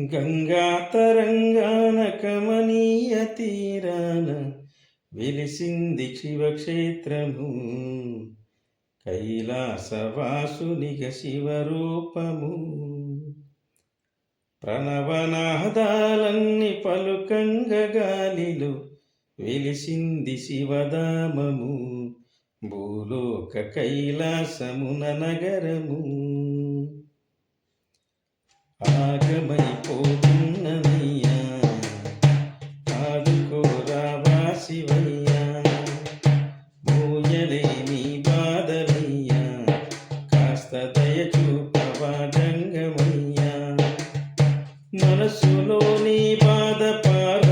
గంగా తరంగాన కమనీయ తీరాన వెలిసింది శివక్షేత్రము. కైలాసవాసునిగ శివరూపము. ప్రణవనాదాలన్ని పలుకంగ గాలిలు వెలిసింది శివధామము. భూలోక కైలాసమున నగరము. ఆ మనసులోని బాధ పార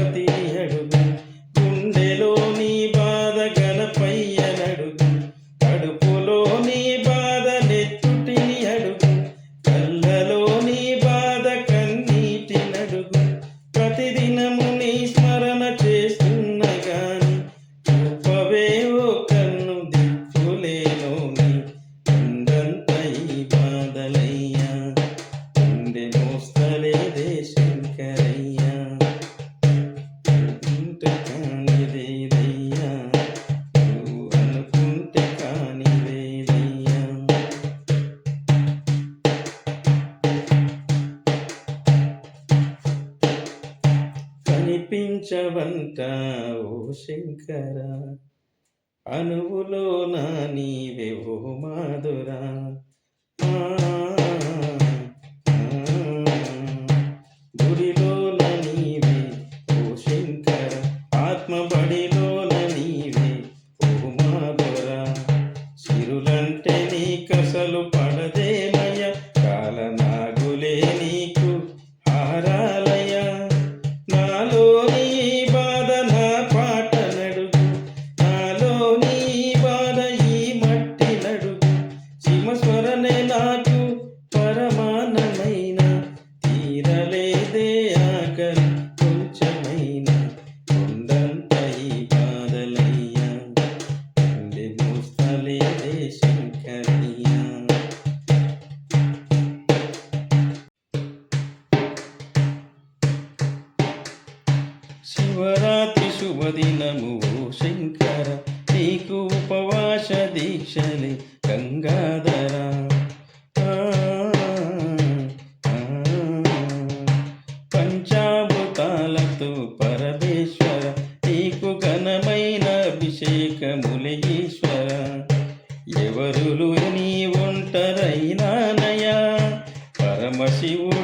కనిపించవంట ఓ శంకర. అణువులో నా నీవే ఓ మాధురా. లేదయాక కొంచెమైన ఉండంతయి బాధలయ్య తండ్రి మూస్తలేదే శంకరయ్య శివరాత్రి శుభదినము శంకర అభిషేకములయీశ్వర ఎవరులు నీ ఒంటరైనానయా పరమశివు